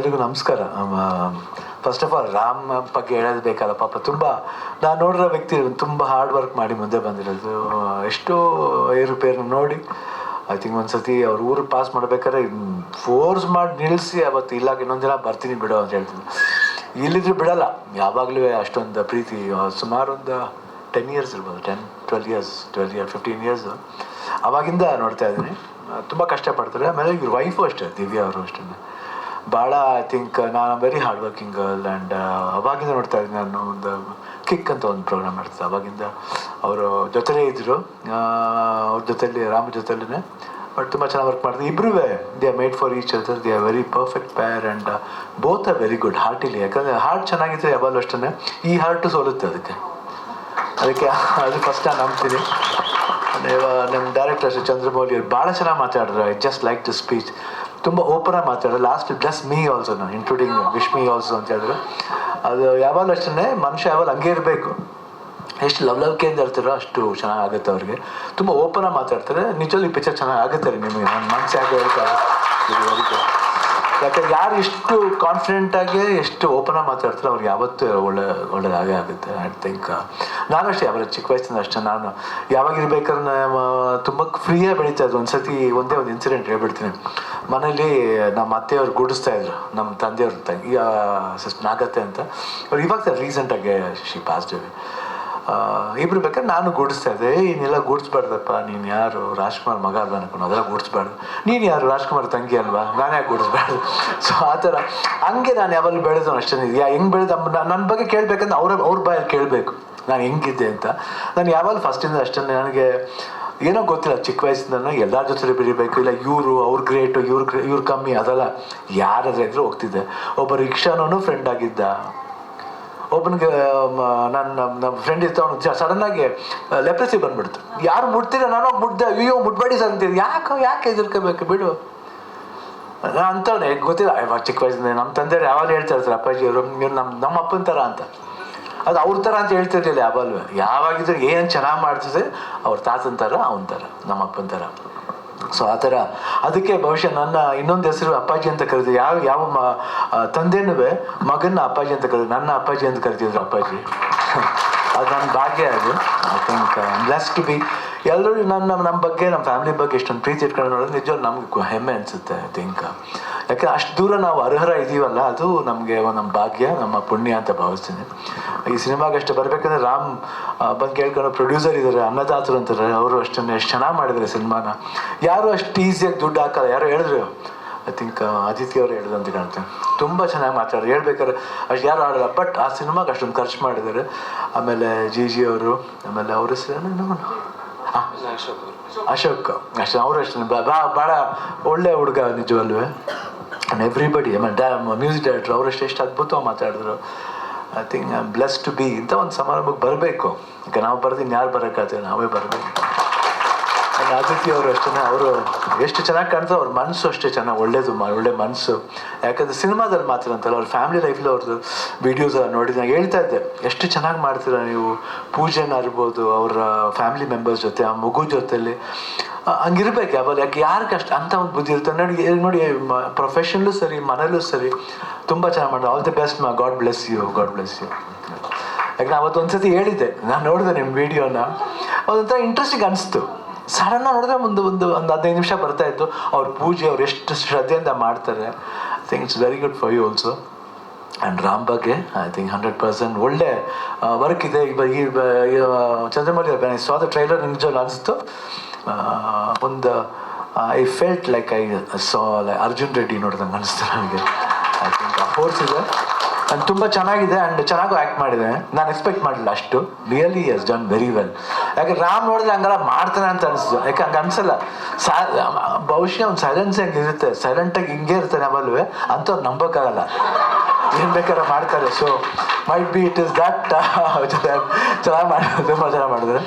ಎಲ್ರಿಗೂ ನಮಸ್ಕಾರ. First of all Ram ಬಗ್ಗೆ ಹೇಳೋದು ಬೇಕಲ್ಲ ಪಾಪ ತುಂಬ, ನಾನು ನೋಡಿರೋ ವ್ಯಕ್ತಿ ತುಂಬ ಹಾರ್ಡ್ ವರ್ಕ್ ಮಾಡಿ ಮುಂದೆ ಬಂದಿರೋದು. ಎಷ್ಟೋ ಏರುಪೇರು ನೋಡಿ ಐ ಥಿಂಕ್ ಒಂದು ಸತಿ ಅವ್ರ ಊರು ಪಾಸ್ ಮಾಡ್ಬೇಕಾದ್ರೆ ಫೋರ್ಸ್ ಮಾಡಿ ನಿಲ್ಲಿಸಿ ಅವತ್ತು ಇಲ್ಲ, ಇನ್ನೊಂದು ದಿನ ಬರ್ತೀನಿ ಬಿಡು ಅಂತ ಹೇಳ್ತೀನಿ ಇಲ್ಲಿದ್ರು ಬಿಡಲ್ಲ, ಯಾವಾಗಲೂ ಅಷ್ಟೊಂದು ಪ್ರೀತಿ, ಸುಮಾರು ಒಂದು ಟೆನ್ ಇಯರ್ಸ್ ಇರ್ಬೋದು ten twelve years twelve year fifteen years ಅವಾಗಿಂದ ನೋಡ್ತಾ ಇದ್ದೀನಿ. ತುಂಬ ಕಷ್ಟಪಡ್ತಾರೆ. ಆಮೇಲೆ ಇವ್ರ ವೈಫು ಅಷ್ಟೇ, ದಿವ್ಯಾ ಅವರು ಅಷ್ಟೇ ಭಾಳ ಐ ಥಿಂಕ್ ನಾನು very hard working girl and ಅವಾಗಿಂದ ನೋಡ್ತಾ ಇದ್ದೀನಿ ನಾನು ಒಂದು ಕಿಕ್ ಅಂತ ಒಂದು ಪ್ರೋಗ್ರಾಮ್ ಮಾಡ್ತಿದ್ದೆ ಅವಾಗಿಂದ ಅವರು ಜೊತೆಲೇ ಇದ್ದರು ಅವ್ರ ಜೊತೆಲಿ, ರಾಮ ಜೊತೆಲೇ ಬಟ್ ತುಂಬ ಚೆನ್ನಾಗಿ ವರ್ಕ್ ಮಾಡ್ತಾರೆ ಇಬ್ಬರೂ they are made for each other they are very perfect pair and both are very good heartily ಯಾಕಂದರೆ ಹಾರ್ಟ್ ಚೆನ್ನಾಗಿದ್ದರೆ ಯಾವಾಗಲೂ ಅಷ್ಟೇ ಈ ಹಾರ್ಟು ಸೋಲುತ್ತೆ ಅದಕ್ಕೆ. ಅದಕ್ಕೆ, ಅದು ಫಸ್ಟ್ ನಾನು ನಂಬ್ತೀನಿ. ನಮ್ಮ ಡೈರೆಕ್ಟರ್ ಚಂದ್ರಮೌಳಿ ಅವ್ರು ಭಾಳ ಚೆನ್ನಾಗಿ ಮಾತಾಡಿದ್ರು. I just like to speech ತುಂಬ ಓಪನ್ ಆಗಿ ಮಾತಾಡೋದು ಲಾಸ್ಟ್ ಬ್ಲಸ್ ಮೀ ಆಲ್ಸೋ ನಾನು ಇನ್ಕ್ಲೂಡಿಂಗ್ ವಿಶ್ ಮೀ ಆಲ್ಸೋ ಅಂತ ಹೇಳಿದ್ರು. ಅದು ಯಾವಾಗಲೂ ಅಷ್ಟೇ ಮನುಷ್ಯ ಯಾವಾಗ ಹಂಗೆ ಇರಬೇಕು. ಎಷ್ಟು ಲವ್ ಲವ್ಕೆಯಿಂದ ಇರ್ತಾರೋ ಅಷ್ಟು ಚೆನ್ನಾಗಿ ಆಗುತ್ತೆ ಅವ್ರಿಗೆ. ತುಂಬ ಓಪನ್ ಆಗಿ ಮಾತಾಡ್ತಾರೆ. ನಿಜವಾಗಿ ಈ ಪಿಕ್ಚರ್ ಚೆನ್ನಾಗಿ ಆಗುತ್ತೆ ರೀ ನಿಮಗೆ. ನನ್ನ ಮನಸ್ಸು ಯಾಕೆ ಯಾಕಂದ್ರೆ ಯಾರು ಎಷ್ಟು ಕಾನ್ಫಿಡೆಂಟ್ ಆಗಿ ಎಷ್ಟು ಓಪನ್ ಆಗಿ ಮಾತಾಡ್ತಾರೆ ಅವ್ರಿಗೆ ಯಾವತ್ತೂ ಒಳ್ಳೆ ಒಳ್ಳೇದಾಗೇ ಆಗುತ್ತೆ ಐ ಥಿಂಕ್ ನಾನು ಅಷ್ಟೇ ಅವರ ಚಿಕ್ಕ ವಯಸ್ಸಿಂದ ಅಷ್ಟೇ. ನಾನು ಯಾವಾಗ ಇರ್ಬೇಕಾದ್ರೆ ನಾನು ತುಂಬ ಫ್ರೀಯಾಗಿ ಬೆಳೀತಾ ಒಂದು ಒಂದ್ಸತಿ ಒಂದೇ ಒಂದು ಇನ್ಸಿಡೆಂಟ್ ಹೇಳ್ಬಿಡ್ತೀನಿ. ಮನೇಲಿ ನಮ್ಮ ಅತ್ತೆಯವ್ರು ಗುಡಿಸ್ತಾ ಇದ್ರು, ನಮ್ಮ ತಂದೆಯವ್ರ ತಂಗಿ ಸಿಸ್ಟರ್ ನಾಗತ್ತೆ ಅಂತ. ಅವ್ರು ಇವಾಗ ರೀಸೆಂಟಾಗಿ ಶಿ ಪಾಸಿಟಿವ್ ಇಬ್ರು ಬೇಕಾದ್ರೆ ನಾನು ಗುಡಿಸ್ತಾ ಇದ್ದೆ. ಇನ್ನೆಲ್ಲ ಗುಡಿಸ್ಬಾರ್ದಪ್ಪ, ನೀನು ಯಾರು? ರಾಜ್ಕುಮಾರ್ ಮಗ ಅಲ್ವಾ ಅನ್ಕೊಂಡು ಅದೆಲ್ಲ ಗೂಡಿಸ್ಬಾರ್ದು. ನೀನು ಯಾರು? ರಾಜ್ಕುಮಾರ್ ತಂಗಿ ಅಲ್ವಾ? ನಾನು ಯಾಕೆ ಗೂಡಿಸ್ಬಾರ್ದು? ಸೊ ಆ ಥರ. ಹಂಗೆ ನಾನು ಯಾವಾಗಲೂ ಬೆಳೆದವನು ಅಷ್ಟೇ. ಯಾ, ಹೆಂಗೆ ಬೆಳೆದ? ನನ್ನ ಬಗ್ಗೆ ಕೇಳಬೇಕಂದ್ರೆ ಅವ್ರ ಅವ್ರ ಬಾಯಲ್ಲಿ ಕೇಳಬೇಕು. ನಾನು ಹೆಂಗಿದ್ದೆ ಅಂತ. ನಾನು ಯಾವಾಗಲೂ ಫಸ್ಟಿಂದ ಅಷ್ಟೇ. ನನಗೆ ಏನೋ ಗೊತ್ತಿಲ್ಲ, ಚಿಕ್ಕ ವಯಸ್ಸಿನ ಎಲ್ಲರ ಜೊತೆ ಬೆಳಿಬೇಕು, ಇಲ್ಲ ಇವರು ಅವ್ರ ಗ್ರೇಟು ಇವ್ರು ಇವ್ರು ಕಮ್ಮಿ, ಅದಲ್ಲ ಯಾರಾದ್ರೆ ಇದ್ರೂ ಹೋಗ್ತಿದ್ದೆ. ಒಬ್ಬ ರಿಕ್ಷಾನೂ ಫ್ರೆಂಡ್ ಆಗಿದ್ದ. ಒಬ್ಬನಿಗೆ ನನ್ನ, ನಮ್ಮ ಫ್ರೆಂಡ್ ಇರ್ತ ಅವನು ಸಡನ್ ಆಗಿ ಲೆಪ್ರಸಿ ಬಂದ್ಬಿಡ್ತು. ಯಾರು ಮುಟ್ತೀರ ನಾನು ಮುಟ್ದೆ, ಅಯ್ಯೋ, ಮುಟ್ಬೇಡಿ ಅಂತೀನಿ ಯಾಕೆ ಯಾಕೆ ಎದುರ್ಕೋಬೇಕು ಬಿಡು. ಅಂತವನೇ ಗೊತ್ತಿಲ್ಲ ಚಿಕ್ಕ ವಯಸ್ಸಿಂದ ನಮ್ಮ ತಂದೆಯವ್ರು ಯಾವಾಗ ಹೇಳ್ತಾ ಇರ್ತಾರೆ, ಅಪ್ಪಾಜಿ ಅವರು ನೀವು ನಮ್ಮ ನಮ್ಮ ಅಪ್ಪನ ಥರ ಅಂತ. ಅದು ಅವ್ರ ಥರ ಅಂತ ಹೇಳ್ತಿರ್ಲಿಲ್ಲ ಯಾವಾಗಲೂ ಯಾವಾಗಿದ್ರು ಏನು ಚೆನ್ನಾಗಿ ಮಾಡ್ತಿದ್ರೆ ಅವ್ರ ತಾತನ ಥರ, ಅವನ ಥರ ನಮ್ಮ ಅಪ್ಪನ ಥರ. ಸೊ ಆ ಥರ. ಅದಕ್ಕೆ ಬಹುಶಃ ನನ್ನ ಇನ್ನೊಂದು ಹೆಸರು ಅಪ್ಪಾಜಿ ಅಂತ ಕರೆದು ಯಾವ ಯಾವ ಮ ತಂದೆನೂ ಮಗನ ಅಪ್ಪಾಜಿ ಅಂತ ಕರೀತೀವಿ ನನ್ನ ಅಪ್ಪಾಜಿ ಅಂತ ಕರಿತಿದ್ರು ಅಪ್ಪಾಜಿ. ಅದು ನನ್ನ ಭಾಗ್ಯ ಅದು. I think bless to be ಎಲ್ಲರೂ ನನ್ನ, ನಮ್ಮ ನಮ್ಮ ಬಗ್ಗೆ, ನಮ್ಮ ಫ್ಯಾಮಿಲಿ ಬಗ್ಗೆ ಎಷ್ಟೊಂದು ಪ್ರೀತಿ ಇಟ್ಕೊಂಡು ನೋಡೋದು ನಿಜವಾಗ್ಲೂ ನಮ್ಗೆ ಹೆಮ್ಮೆ ಅನಿಸುತ್ತೆ ಐ ಥಿಂಕ್ ಯಾಕೆ ಅಷ್ಟು ದೂರ ನಾವು ಅರ್ಹರ ಇದೀವಲ್ಲ ಅದು ನಮಗೆ ನಮ್ಮ ಭಾಗ್ಯ ನಮ್ಮ ಪುಣ್ಯ ಅಂತ ಭಾವಿಸ್ತೀನಿ. ಈ ಸಿನಿಮಾಗೆ ಅಷ್ಟೇ ಬರಬೇಕಂದ್ರೆ ರಾಮ್ ಬಂದು ಕೇಳ್ಕೊಂಡು ಪ್ರೊಡ್ಯೂಸರ್ ಇದ್ದಾರೆ ಅನ್ನದಾತರು ಅಂತಾರೆ. ಅವರು ಅಷ್ಟನ್ನು ಎಷ್ಟು ಚೆನ್ನಾಗಿ ಮಾಡಿದ್ರೆ ಸಿನಿಮಾನ. ಯಾರು ಅಷ್ಟು ಈಸಿಯಾಗಿ ದುಡ್ಡು ಹಾಕಲ್ಲ. ಯಾರು ಹೇಳಿದ್ರು ಐ ಥಿಂಕ್ ಆದಿತ್ಯ ಅವರು ಹೇಳಿದ್ರು ಅಂತ ಕಾಣುತ್ತೆ ತುಂಬ ಚೆನ್ನಾಗಿ ಮಾತಾಡೋದು ಹೇಳ್ಬೇಕಾದ್ರೆ ಅಷ್ಟು ಯಾರು ಆಡಲ್ಲ ಬಟ್ ಆ ಸಿನಿಮಾಗೆ ಅಷ್ಟೊಂದು ಖರ್ಚು ಮಾಡಿದ್ದಾರೆ ಆಮೇಲೆ ಜಿ ಜಿ ಅವರು ಆಮೇಲೆ ಅವ್ರ ಹೆಸರು ಹಾಂ ಅಶೋಕ್ ಅಷ್ಟೇ ಅವರು ಅಷ್ಟೇ. ಭಾಳ ಒಳ್ಳೆ ಹುಡುಗ ನಿಜವಲ್ವೇ. ಆ್ಯಂಡ್ ಎವ್ರಿಬಡಿ ಆಮೇಲೆ ಡ್ಯಾ ಮ್ಯೂಸಿಕ್ ಡೈರೆಕ್ಟ್ರ್ ಅವರಷ್ಟು ಎಷ್ಟು ಅದ್ಭುತವಾಗಿ ಮಾತಾಡಿದ್ರು. I think bless to be ಇಂಥ ಒಂದು ಸಮಾರಂಭಕ್ಕೆ ಬರಬೇಕು. ಈಗ ನಾವು ಬರ್ತೀನಿ ಯಾರು ಬರೋಕ್ಕಾಗ್ತದೆ ನಾವೇ ಬರಬೇಕು. ಆ್ಯಂಡ್ ಆದಿತ್ಯ ಅವರು ಅಷ್ಟೇ, ಅವರು ಎಷ್ಟು ಚೆನ್ನಾಗಿ ಕಾಣ್ತಾರೆ ಅವ್ರ ಮನಸ್ಸು ಅಷ್ಟೇ ಚೆನ್ನಾಗಿ, ಒಳ್ಳೇದು ಒಳ್ಳೆ ಮನಸ್ಸು. ಯಾಕಂದರೆ ಸಿನಿಮಾದಲ್ಲಿ ಮಾತ್ರ ಅಂತಲ್ಲ ಅವ್ರ ಫ್ಯಾಮಿಲಿ ಲೈಫಲ್ಲಿ ಅವ್ರದ್ದು ವೀಡಿಯೋಸ್ ನೋಡಿದ ನಾನು ಹೇಳ್ತಾ ಇದ್ದೆ. ಎಷ್ಟು ಚೆನ್ನಾಗಿ ಮಾಡ್ತೀರ ನೀವು? ಪೂಜೆನ ಇರ್ಬೋದು, ಅವರ ಫ್ಯಾಮಿಲಿ ಮೆಂಬರ್ಸ್ ಜೊತೆ, ಆ ಮಗು ಜೊತೆಲಿ. ಹಂಗಿರ್ಬೇಕು ಯಾವಾಗ ಯಾಕೆ ಯಾರು ಕಷ್ಟ ಅಂತ ಒಂದು ಬುದ್ಧಿ ಇರುತ್ತೆ. ನೋಡಿ ನೋಡಿ ಪ್ರೊಫೆಷನ್ಲು ಸರಿ, ಮನೇಲೂ ಸರಿ, ತುಂಬ ಚೆನ್ನಾಗಿ ಮಾಡಿದೆ ಆಲ್ ದಿ ಬೆಸ್ಟ್ ಮಾ God bless you God bless you ಯಾಕೆ ಅವತ್ತು ಒಂದ್ಸತಿ ಹೇಳಿದ್ದೆ, ನಾನು ನೋಡಿದೆ ನಿಮ್ಮ ವಿಡಿಯೋನ ಅದೊಂಥರ ಇಂಟ್ರೆಸ್ಟಿಂಗ್ ಅನಿಸ್ತು. ಸಡನ್ನ ನೋಡಿದ್ರೆ ಒಂದು ಒಂದು ಒಂದು ಹದಿನೈದು ನಿಮಿಷ ಬರ್ತಾ ಇತ್ತು. ಅವ್ರ ಪೂಜೆ, ಅವ್ರು ಎಷ್ಟು ಶ್ರದ್ಧೆಯಿಂದ ಮಾಡ್ತಾರೆ. I think it's very good for you also and Ram ಬಗ್ಗೆ ಐ ಥಿಂಕ್ ಹಂಡ್ರೆಡ್ ಪರ್ಸೆಂಟ್ ಒಳ್ಳೆ ವರ್ಕ್ ಇದೆ. ಈಗ ಈ ಚಂದ್ರಮೌಳಿ ಸ್ವಾ ದ ಟ್ರೈಲರ್ ನಿಜವಲ್ಲ ಅನಿಸ್ತು. ಒಂದು I felt like I saw like Arjun Reddy ನೋಡಿದಂಗೆ ಅನಿಸ್ತು ನನಗೆ ಐ ಥಿಂಕ್ ಆ ಫೋರ್ಸ್ ಇದೆ. ಆ್ಯಂಡ್ ತುಂಬ ಚೆನ್ನಾಗಿದೆ. ಆ್ಯಂಡ್ ಚೆನ್ನಾಗೂ ಆ್ಯಕ್ಟ್ ಮಾಡಿದೆ. ನಾನು ಎಕ್ಸ್ಪೆಕ್ಟ್ ಮಾಡಲಿಲ್ಲ ಅಷ್ಟು. Really yes done very well ಯಾಕೆ ರಾಮ್ ನೋಡಿದ್ರೆ ಹಂಗೆಲ್ಲ, ಮಾಡ್ತಾನೆ ಅಂತ ಅನಿಸ್ತು. ಯಾಕೆ, ಹಂಗೆ ಅನಿಸಲ್ಲ. ಸಾ ಬಹುಶಃ ಅವ್ನು ಸೈಲೆನ್ಸ್ ಹೆಂಗೆ ಇರುತ್ತೆ? ಸೈಲೆಂಟಾಗಿ ಹಿಂಗೆ ಇರ್ತಾನೆ ಆಮೇಲೆ ಅಂಥವ್ರು ನಂಬೋಕ್ಕಾಗಲ್ಲ. ಏನು ಬೇಕಾದ್ರೆ ಮಾಡ್ತಾರೆ. So maybe it is that ಚೆನ್ನಾಗಿ ಮಾಡೋದು ಚೆನ್ನಾಗಿ ಮಾಡಿದ್ರೆ.